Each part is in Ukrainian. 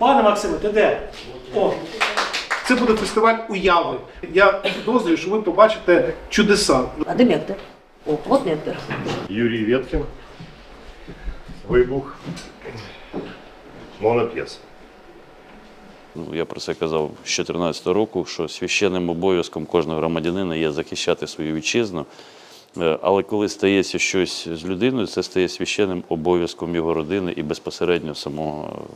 Пане Максиме, ти де? О, це буде фестиваль уяви. Я підозрюю, що ви побачите чудеса. А де мектор? О, от мектор. Юрій Веткін. Вибух. Моноп'єса. Ну, я про це казав з 2014 року, що священним обов'язком кожного громадянина є захищати свою вітчизну. Е, Але коли стається щось з людиною, це стає священним обов'язком його родини і безпосередньо самого е,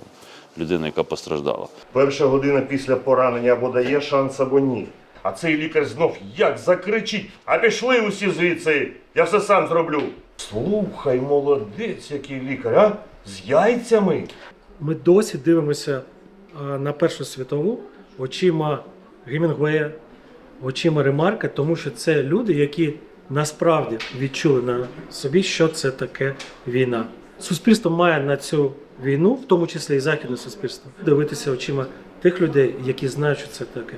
людини, яка постраждала. Перша година після поранення або дає шанс, або ні. А цей лікар знов як закричить, а пішли усі звідси, я все сам зроблю. Слухай, молодець, який лікар, а? З яйцями. Ми досі дивимося на Першу світову очима Гемінгуея, очима Ремарка, тому що це люди, які насправді відчули на собі, що це таке війна. Суспільство має на цю війну, в тому числі і західне суспільство, дивитися очима тих людей, які знають, що це таке.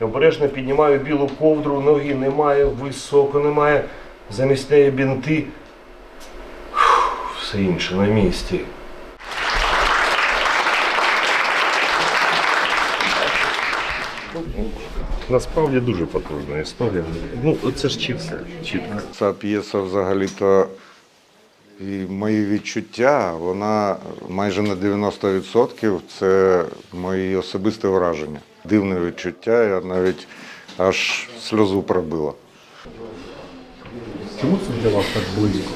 Обережно піднімаю білу ковдру, ноги немає, високо немає. Замість неї бінти. Фух, Все інше на місці. Насправді дуже потужна історія. Ну, це ж чітко. Ця п'єса взагалі-то і мої відчуття, вона майже на 90% це мої особисті враження. Дивне відчуття, я навіть аж сльозу пробила. Чому це для вас так близько?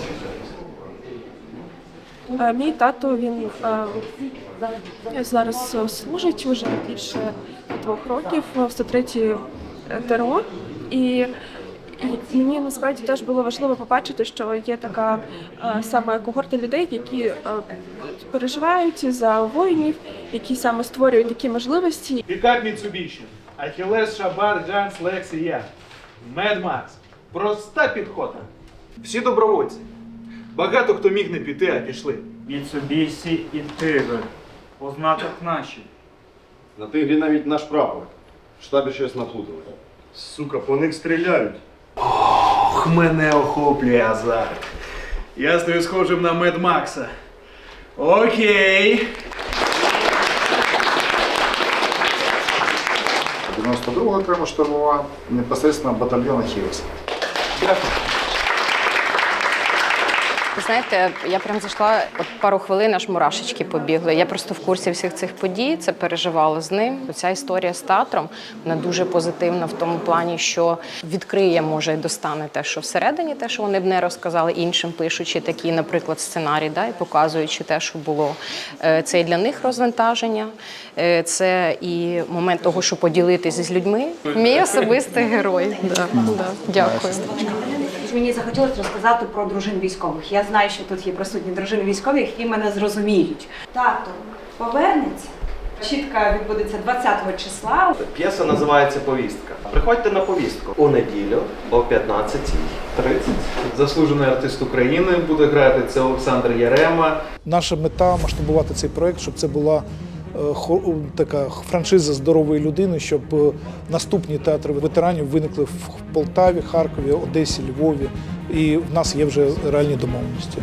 Е, Мій тато він е, зараз служить вже більше двох років в 103-й ТРО. І і мені насправді теж було важливо побачити, що є така е, саме когорта людей, які е, переживають за воїнів, які саме створюють такі можливості. Пікап Mitsubishi, Ахілес, Шабар, Джанс, Лекс і я. Мед Макс. Проста підхода. Всі добровольці. Багато хто міг не піти, а пішли. Mitsubishi і Тигр. По наші. На тигрі навіть наш прапор. В штабі щось наплутали. Сука, по них стріляють. Ох, мене охоплює азарт. Я стою схожим на Мед Макса. Окей. 92 окрема штурмова, непосредственно батальйон Хірос. Ви знаєте, я прям зайшла от пару хвилин, аж мурашечки побігли. Я просто в курсі всіх цих подій, це переживала з ним. Ця історія з театром вона дуже позитивна в тому плані, що відкриє, може, і достане те, що всередині, те, що вони б не розказали іншим, пишучи такі, наприклад, сценарій, да, і показуючи те, що було. Е, Це і для них розвантаження, е, це і момент того, що поділитися з людьми. Мій особистий герой. Да, да. Дякую. Мені захотілося розказати про дружин військових. Я знаю, що тут є присутні дружини військові, які мене зрозуміють. Тато повернеться. Чітка відбудеться 20 числа. П'єса називається Повістка. Приходьте на повістку у неділю о 15.30. Заслужений артист України буде грати це Олександр Ярема. Наша мета масштабувати цей проект, щоб це була така франшиза здорової людини, щоб е, наступні театри ветеранів виникли в Полтаві, Харкові, Одесі, Львові. І в нас є вже реальні домовленості.